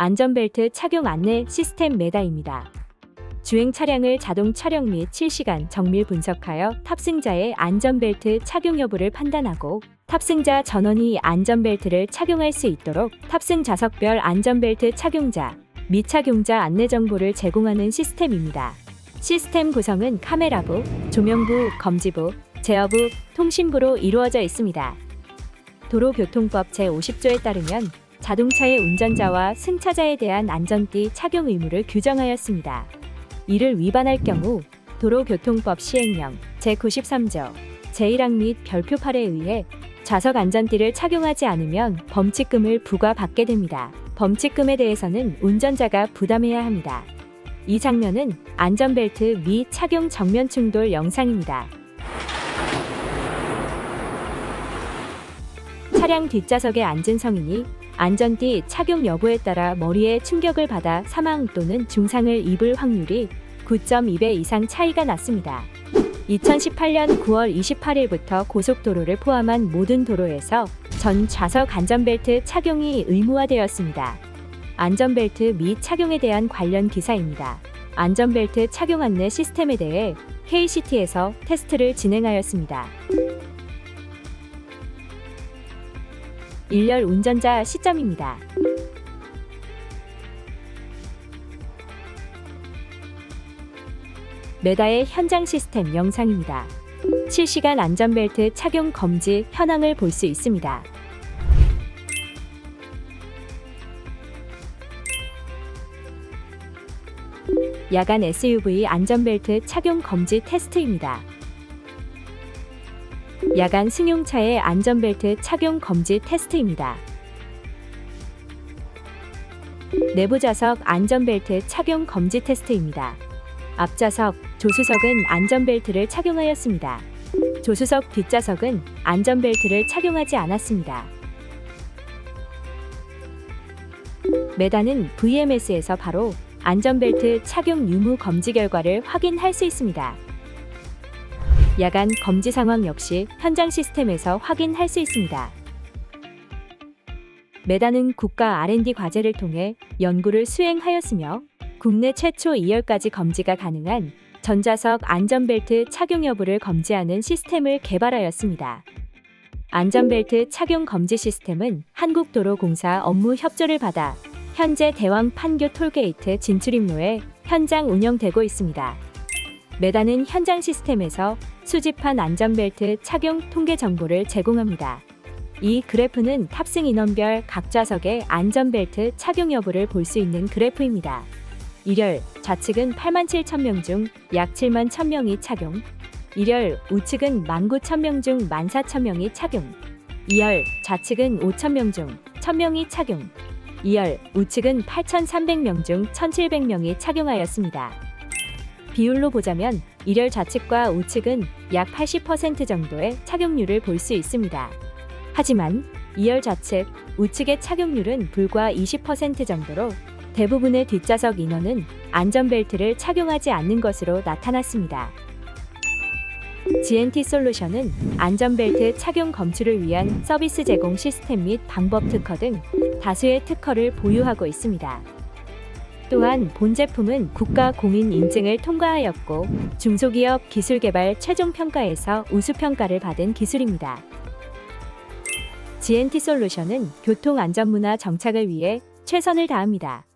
안전벨트 착용 안내 시스템 메다입니다. 주행 차량을 자동 촬영 및 실시간 정밀 분석하여 탑승자의 안전벨트 착용 여부를 판단하고 탑승자 전원이 안전벨트를 착용할 수 있도록 탑승 좌석별 안전벨트 착용자, 미착용자 안내 정보를 제공하는 시스템입니다. 시스템 구성은 카메라부, 조명부, 검지부, 제어부, 통신부로 이루어져 있습니다. 도로교통법 제50조에 따르면 자동차의 운전자와 승차자에 대한 안전띠 착용 의무를 규정하였습니다. 이를 위반할 경우 도로교통법 시행령 제93조 제1항 및 별표 8에 의해 좌석 안전띠를 착용하지 않으면 범칙금을 부과받게 됩니다. 범칙금에 대해서는 운전자가 부담해야 합니다. 이 장면은 안전벨트 미 착용 정면 충돌 영상입니다. 차량 뒷좌석에 앉은 성인이 안전띠 착용 여부에 따라 머리에 충격을 받아 사망 또는 중상을 입을 확률이 9.2배 이상 차이가 났습니다. 2018년 9월 28일부터 고속도로를 포함한 모든 도로에서 전 좌석 안전벨트 착용이 의무화되었습니다. 안전벨트 미 착용에 대한 관련 기사입니다. 안전벨트 착용 안내 시스템에 대해 KCT에서 테스트를 진행하였습니다. 일렬 운전자 시점입니다. 메다의 현장 시스템 영상입니다. 실시간 안전벨트 착용 검지 현황을 볼 수 있습니다. 야간 SUV 안전벨트 착용 검지 테스트입니다. 야간 승용차의 안전벨트 착용 검지 테스트입니다. 내부 좌석 안전벨트 착용 검지 테스트입니다. 앞좌석, 조수석은 안전벨트를 착용하였습니다. 조수석 뒷좌석은 안전벨트를 착용하지 않았습니다. 메다는 VMS에서 바로 안전벨트 착용 유무 검지 결과를 확인할 수 있습니다. 야간 검지 상황 역시 현장 시스템에서 확인할 수 있습니다. 메다는 국가 R&D 과제를 통해 연구를 수행하였으며 국내 최초 2열까지 검지가 가능한 전자석 안전벨트 착용 여부를 검지하는 시스템을 개발하였습니다. 안전벨트 착용 검지 시스템은 한국도로공사 업무 협조를 받아 현재 대왕 판교 톨게이트 진출입로에 현장 운영되고 있습니다. 메다는 현장 시스템에서 수집한 안전벨트 착용 통계 정보를 제공합니다. 이 그래프는 탑승 인원별 각 좌석의 안전벨트 착용 여부를 볼 수 있는 그래프입니다. 1열 좌측은 8만 7천 명 중 약 7만 1천 명이 착용. 1열 우측은 1만 9천 명 중 1만 4천 명이 착용. 2열 좌측은 5천 명 중 1천 명이 착용. 2열 우측은 8,300명 중 1,700명이 착용하였습니다. 비율로 보자면 1열 좌측과 우측은 약 80% 정도의 착용률을 볼 수 있습니다. 하지만 2열 좌측, 우측의 착용률은 불과 20% 정도로 대부분의 뒷좌석 인원은 안전벨트를 착용하지 않는 것으로 나타났습니다. GNT 솔루션은 안전벨트 착용 검출을 위한 서비스 제공 시스템 및 방법 특허 등 다수의 특허를 보유하고 있습니다. 또한 본 제품은 국가 공인 인증을 통과하였고 중소기업 기술 개발 최종 평가에서 우수 평가를 받은 기술입니다. GNT 솔루션은 교통 안전 문화 정착을 위해 최선을 다합니다.